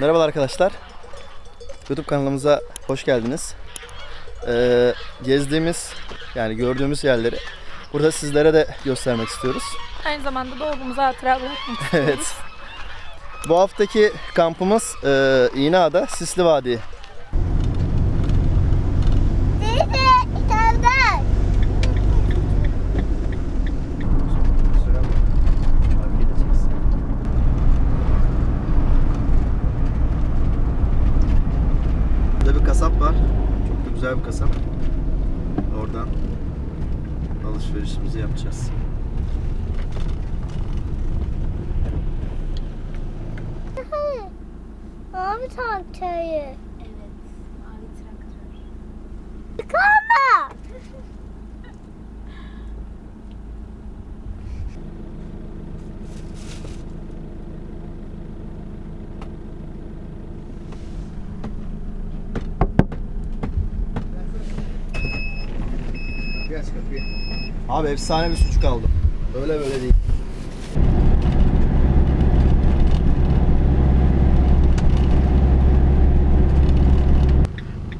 Merhabalar arkadaşlar. YouTube kanalımıza hoş geldiniz. Ee, gezdiğimiz yani gördüğümüz yerleri burada sizlere de göstermek istiyoruz. Aynı zamanda dolabımıza hatıra bırakmak istiyoruz. Evet. Bu haftaki kampımız e, İğneada Sisli Vadi. Teyze, İtalyan. Burada bir kasap var. Çok da güzel bir kasap. Oradan alışverişimizi yapacağız. Abi traktörü. Evet. Mavi traktör. Çıkarma. Geç kapıyı. Abi efsane bir sucuk aldım. Öyle böyle değil.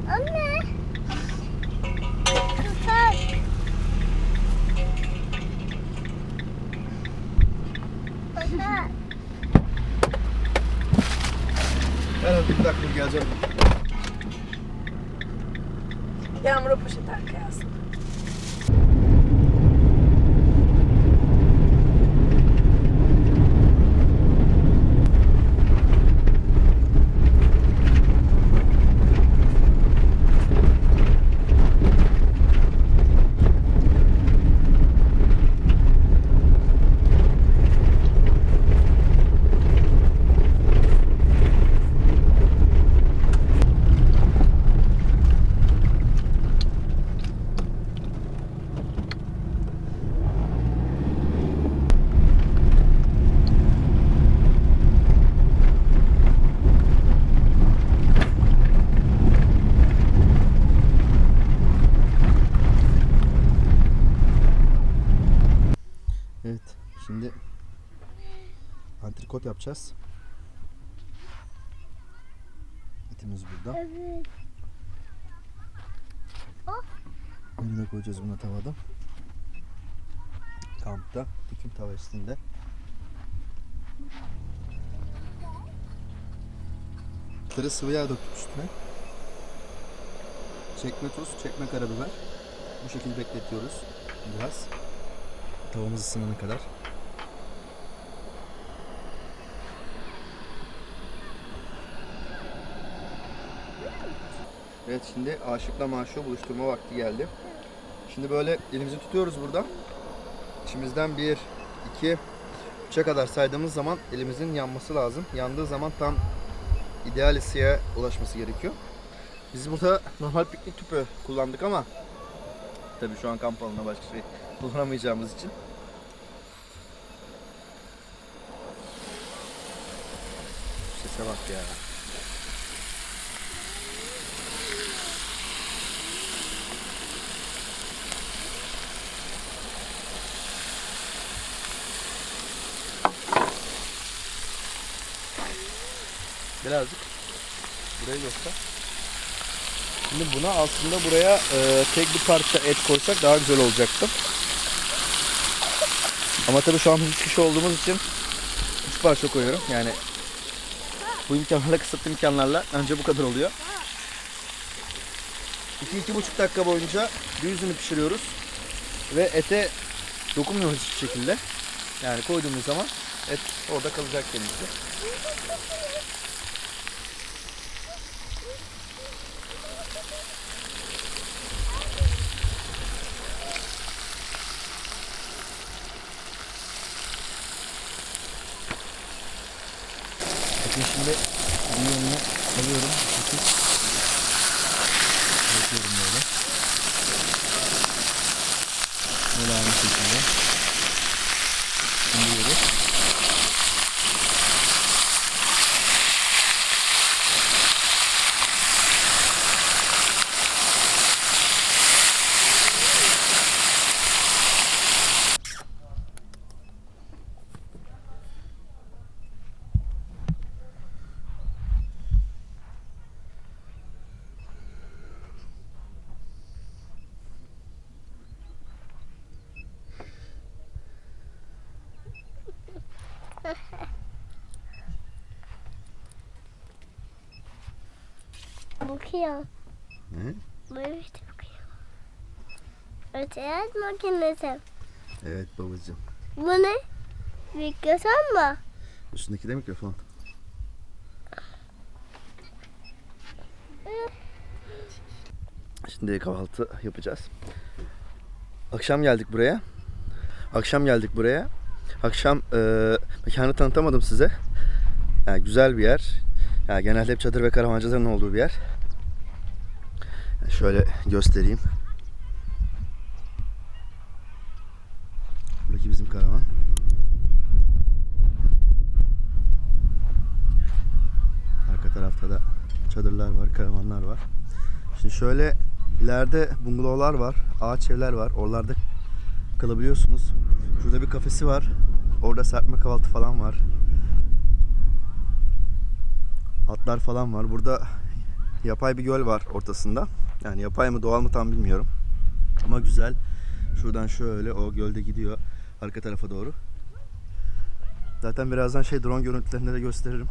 Anne. Tutar. Tutar. Ben bir dakika geleceğim. Yağmura poşet arkaya alsın. Evet. Şimdi antrikot yapacağız. Etimiz burada. Evet. Önüne koyacağız bunu tavada. Kampta dikim tava üstünde. Tırı sıvı yağ döktük üstüne. Çekme tuz, çekme karabiber. Bu şekilde bekletiyoruz biraz. Tavamız ısınana kadar. Evet şimdi aşıkla maşuğu buluşturma vakti geldi. Şimdi böyle elimizi tutuyoruz burada. İçimizden bir, iki, üçe kadar saydığımız zaman elimizin yanması lazım. Yandığı zaman tam ideal ısıya ulaşması gerekiyor. Biz burada normal piknik tüpü kullandık ama tabii şu an kamp alanına başka şey kullanamayacağımız için. Sese bak ya. Birazcık burayı göster. Şimdi buna aslında buraya e, tek bir parça et koysak daha güzel olacaktı. Ama tabii şu an üç kişi olduğumuz için üç parça koyuyorum. Yani bu imkanlarla kısıtlı imkanlarla önce bu kadar oluyor. 2-2,5 dakika boyunca bir yüzünü pişiriyoruz. Ve ete dokunmuyoruz hiçbir şekilde. Yani koyduğumuz zaman et orada kalacak kendisi. Şimdi bir yanına alıyorum. Böyle. Böyle aynı şekilde. Şimdi böyle. Bakıyor. Ne? Böyle işte bakıyor. Öteyaz makinesi. Evet babacığım. Bu ne? Mikrofon mu? Üstündeki de mikrofon. Şimdi kahvaltı yapacağız. Akşam geldik buraya. Akşam geldik buraya. Akşam e, mekanı tanıtamadım size. Yani güzel bir yer. Yani genelde hep çadır ve karavancıların olduğu bir yer. Şöyle göstereyim. Buradaki bizim karavan. Arka tarafta da çadırlar var, karavanlar var. Şimdi şöyle ileride bungalovlar var, ağaç evler var. Oralarda kalabiliyorsunuz. Şurada bir kafesi var. Orada serpme kahvaltı falan var. Atlar falan var. Burada yapay bir göl var ortasında. Yani yapay mı doğal mı tam bilmiyorum. Ama güzel. Şuradan şöyle o gölde gidiyor arka tarafa doğru. Zaten birazdan şey drone görüntülerinde de gösteririm.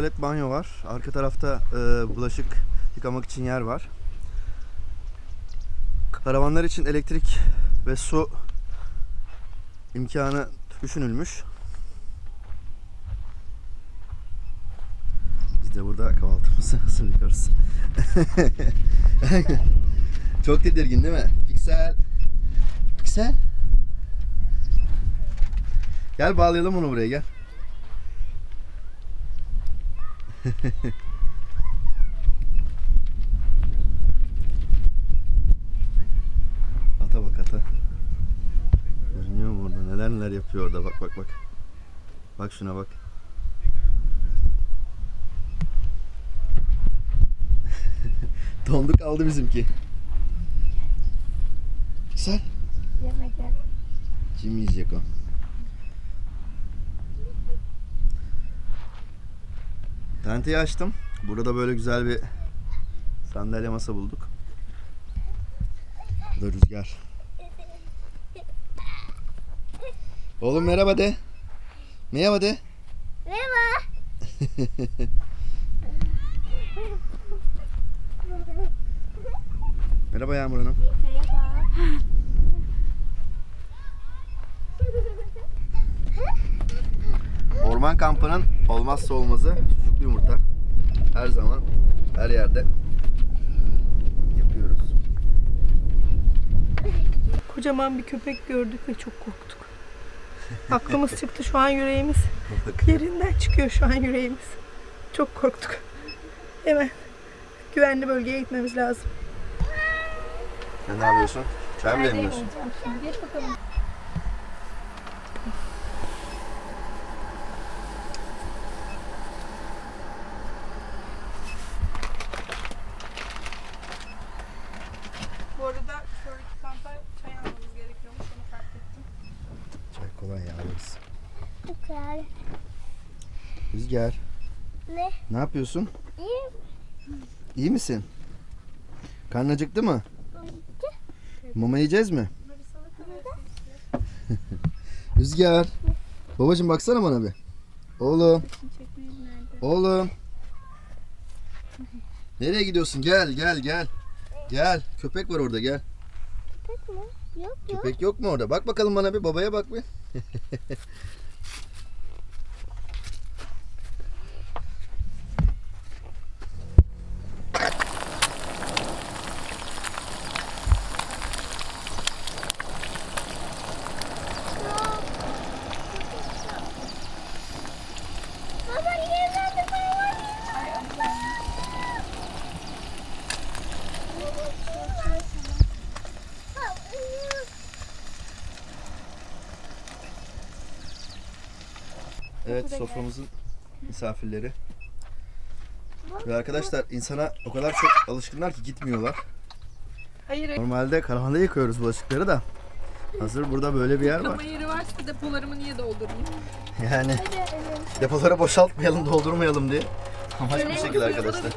Tuvalet banyo var. Arka tarafta e, bulaşık yıkamak için yer var. Karavanlar için elektrik ve su imkanı düşünülmüş. Biz de burada kahvaltımızı hazırlıyoruz. Çok tedirgin değil mi? Piksel. Piksel. Gel bağlayalım onu buraya gel. Ata bak ata. Görünüyor mu orada? Neler neler yapıyor orada. Bak bak bak. Bak şuna bak. Dondu kaldı bizimki. Güzel. Yemek. Kim yiyecek o? Tenteyi açtım. Burada böyle güzel bir sandalye masa bulduk. Bu da rüzgar. Oğlum merhaba de. Merhaba de. Merhaba. Merhaba Yağmur Hanım. Merhaba. Orman kampının olmazsa olmazı sucuklu yumurta. Her zaman, her yerde yapıyoruz. Kocaman bir köpek gördük ve çok korktuk. Aklımız çıktı şu an yüreğimiz. Yerinden çıkıyor şu an yüreğimiz. Çok korktuk. Hemen güvenli bölgeye gitmemiz lazım. Sen ne yapıyorsun? Çay mı demliyorsun? Geç bakalım. Bu arada şuradaki kampa çay almamız gerekiyormuş. Onu fark ettim. Çay kolay ya alırız. Güzel. Rüzgar. Ne? Ne yapıyorsun? İyi. İyi misin? Karnın acıktı mı? Mama yiyeceğiz mi? Rüzgar. Babacım baksana bana bir. Oğlum. Oğlum. Nereye gidiyorsun? Gel gel gel. Gel. Köpek var orada gel. Köpek mi? Yok yok. Köpek yok mu orada? Bak bakalım bana bir babaya bak bir. Baba yerlerde baba. Evet soframızın misafirleri. Ve arkadaşlar insana o kadar çok alışkınlar ki gitmiyorlar. Hayır Normalde karavanda yıkıyoruz bulaşıkları da. Hazır burada böyle bir yer var. Yıkama yeri varsa depolarımı niye doldurayım? Yani depoları boşaltmayalım, doldurmayalım diye. Amaç bu şekilde arkadaşlar.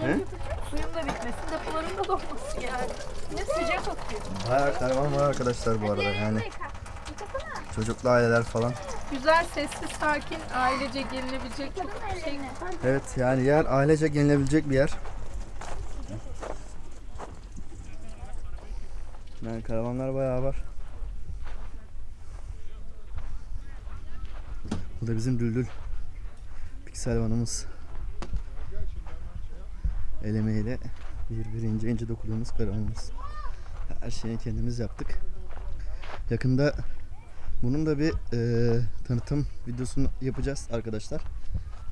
He? Suyum da bitmesin, depolarım da dolmasın yani. Ne sıcak akıyor. Bayağı karavan var arkadaşlar bu arada yani. Çocuklu aileler falan. Güzel, sessiz, sakin, ailece gelinebilecek çok şey. Evet yani yer ailece gelinebilecek bir yer. Yani karavanlar bayağı var. Bu da bizim Düldül. Piksel vanımız. El emeğiyle bir bir ince ince dokuduğumuz karavanımız. Her şeyi kendimiz yaptık. Yakında bunun da bir eee, tanıtım videosunu yapacağız arkadaşlar.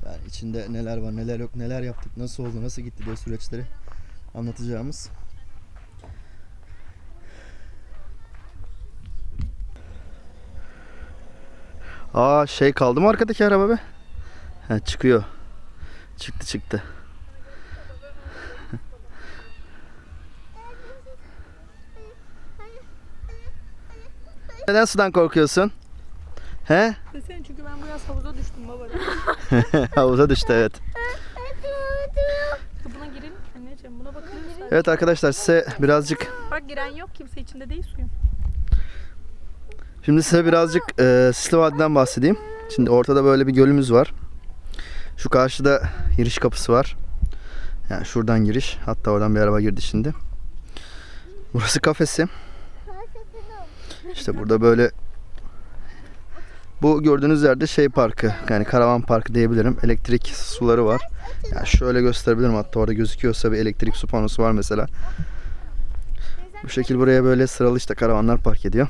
Yani içinde neler var, neler yok, neler yaptık, nasıl oldu, nasıl gitti diye süreçleri anlatacağımız. Aa şey kaldı mı arkadaki araba be? Ha, çıkıyor. Çıktı çıktı. Neden sudan korkuyorsun? He? Desene çünkü ben bu yaz havuza düştüm baba. Havuza düştü evet. Buna mi anneciğim, buna bakın. Evet arkadaşlar size birazcık Bak giren yok, kimse içinde değil suyun. Şimdi size birazcık e, Sisli Vadi'den bahsedeyim. Şimdi ortada böyle bir gölümüz var. Şu karşıda giriş kapısı var. Yani şuradan giriş. Hatta oradan bir araba girdi şimdi. Burası kafesi. İşte burada böyle bu gördüğünüz yerde şey parkı yani karavan parkı diyebilirim. Elektrik suları var. Yani şöyle gösterebilirim hatta orada gözüküyorsa bir elektrik su panosu var mesela. Bu şekil buraya böyle sıralı işte karavanlar park ediyor.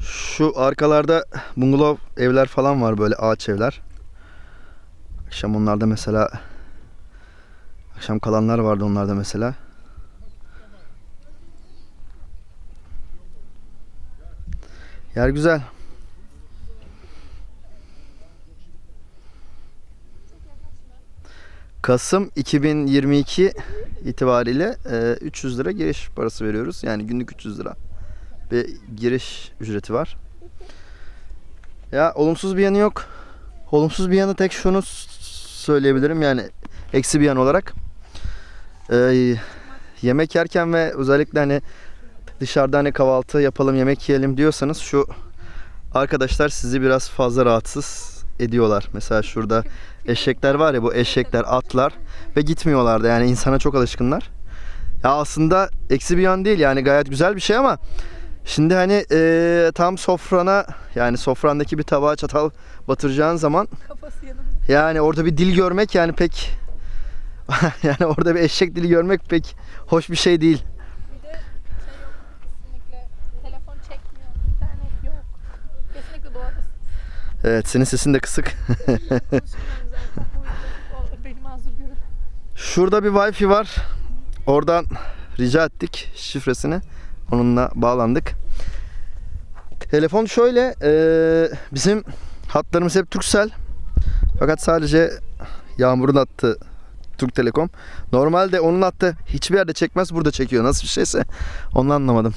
Şu arkalarda bungalov evler falan var böyle ağaç evler. Akşam onlarda mesela akşam kalanlar vardı onlarda mesela. Yer güzel. Kasım 2022 itibariyle e, 300 lira giriş parası veriyoruz. Yani günlük 300 lira bir giriş ücreti var. Ya olumsuz bir yanı yok. Olumsuz bir yanı tek şunu söyleyebilirim yani eksi bir yan olarak. Ee, yemek yerken ve özellikle hani dışarıda hani kahvaltı yapalım yemek yiyelim diyorsanız şu arkadaşlar sizi biraz fazla rahatsız ediyorlar. Mesela şurada eşekler var ya bu eşekler atlar ve gitmiyorlar da yani insana çok alışkınlar. Ya aslında eksi bir yan değil yani gayet güzel bir şey ama Şimdi hani eee, tam sofrana yani sofrandaki bir tabağa çatal batıracağın zaman yani orada bir dil görmek yani pek yani orada bir eşek dili görmek pek hoş bir şey değil. Bir de şey yok, kesinlikle telefon çekmiyor, internet yok. Kesinlikle doğadasın. Evet senin sesin de kısık. Şurada bir wifi var. Oradan rica ettik şifresini. Onunla bağlandık. Telefon şöyle eee, bizim hatlarımız hep Turkcell. Fakat sadece Yağmur'un attı Türk Telekom. Normalde onun hattı hiçbir yerde çekmez burada çekiyor. Nasıl bir şeyse onu anlamadım.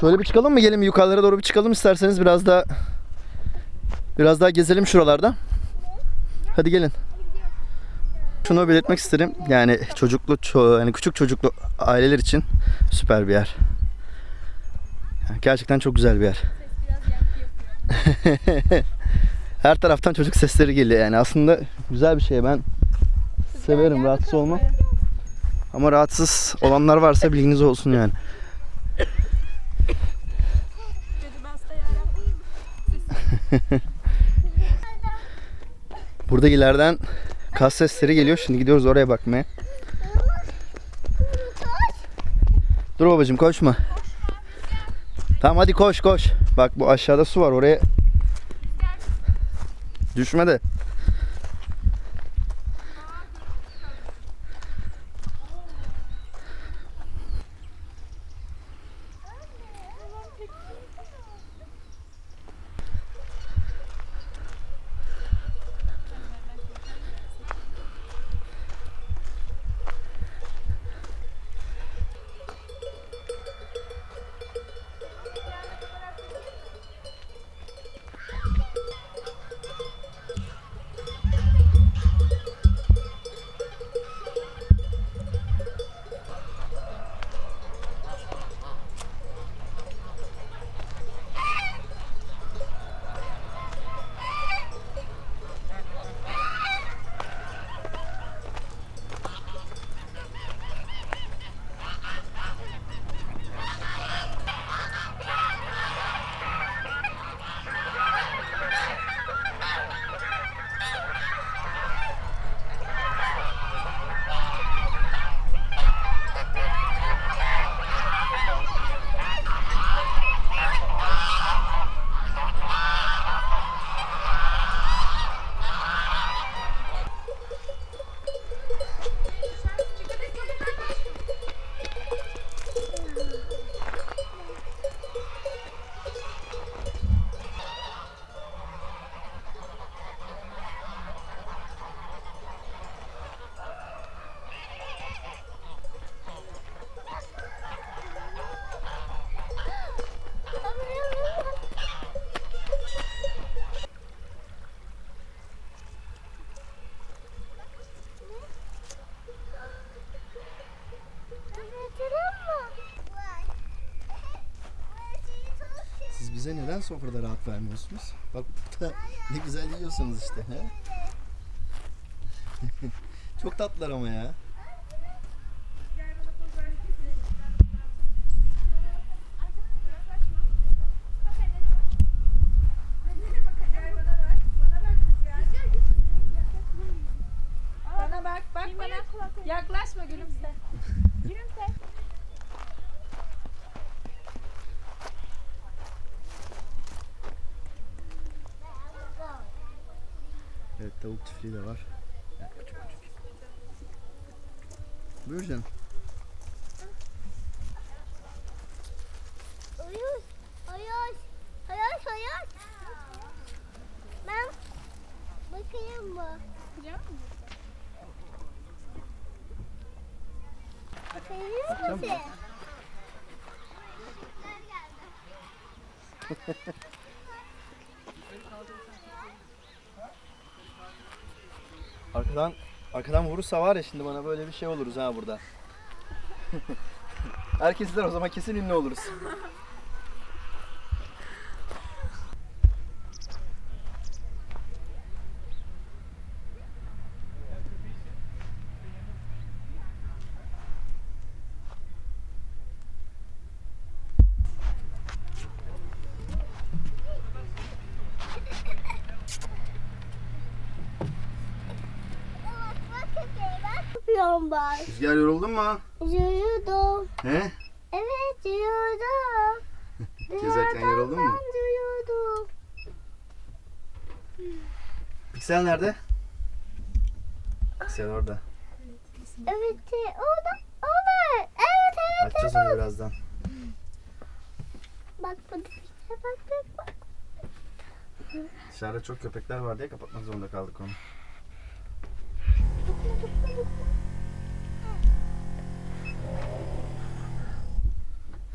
Şöyle bir çıkalım mı? Gelin yukarılara doğru bir çıkalım isterseniz biraz daha biraz daha gezelim şuralarda. Hadi gelin. Şunu belirtmek isterim. Yani çocuklu, ço- yani küçük çocuklu aileler için süper bir yer. Yani gerçekten çok güzel bir yer. Her taraftan çocuk sesleri geliyor yani. Aslında güzel bir şey. Ben severim rahatsız olmam. Ama rahatsız olanlar varsa bilginiz olsun yani. Burada ileriden kas sesleri geliyor. Şimdi gidiyoruz oraya bakmaya. Dur babacığım koşma. Tamam hadi koş koş. Bak bu aşağıda su var oraya. Düşme de. Neden sofrada rahat vermiyorsunuz? Bak burada ne güzel yiyorsunuz işte. Çok tatlılar ama ya. Bana bak, bak bana. Yaklaşma gülümse. Gülümse. Evet tavuk çiftliği de var. Evet, küçük küçük. Buyur canım. Ayaz, ayaz, ayaz, ayaz. Ben bakayım mı? Bakayım mısın? Arkadan arkadan vurursa var ya şimdi bana böyle bir şey oluruz ha burada. Herkes izler o zaman kesin ünlü oluruz. Bak, bak köpeğe bak. Yapıyorum ben. Rüzgar yoruldun mu? Yürüyordum. He? Evet yürüyordum. Gezerken yoruldun mu? Ben yürüyordum. Piksel nerede? Piksel orada. Evet e, orada. Orada. Evet evet. Açacağız onu birazdan. Bak bak bak bak bak. Dışarıda çok köpekler var diye kapatmak zorunda kaldık onu.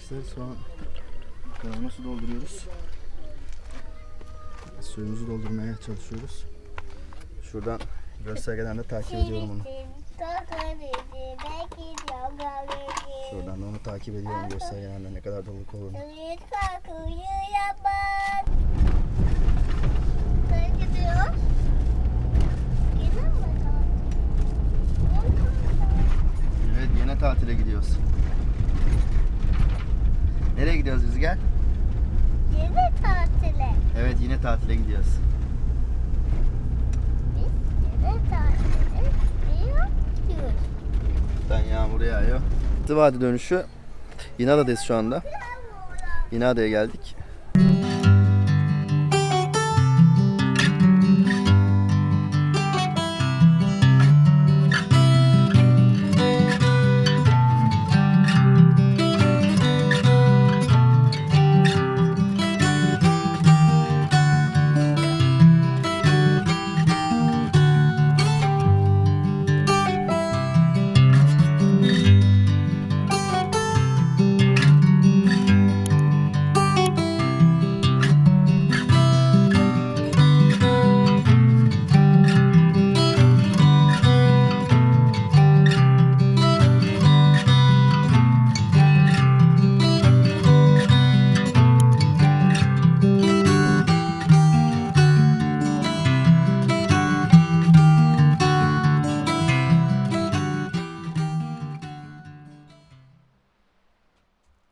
arkadaşlar şu an kanalına su dolduruyoruz. Suyumuzu doldurmaya çalışıyoruz. Şuradan göstergeden de takip ediyorum onu. Şuradan da onu takip ediyorum göstergeden de ne kadar doluluk olduğunu. Evet yine tatile gidiyoruz. Nereye gidiyoruz Rüzgar? Yine tatile. Evet yine tatile gidiyoruz. Biz yine tatile gidiyoruz. Ben yağmur yağıyor. Vadi dönüşü İnada'dayız şu anda. İnada'ya geldik.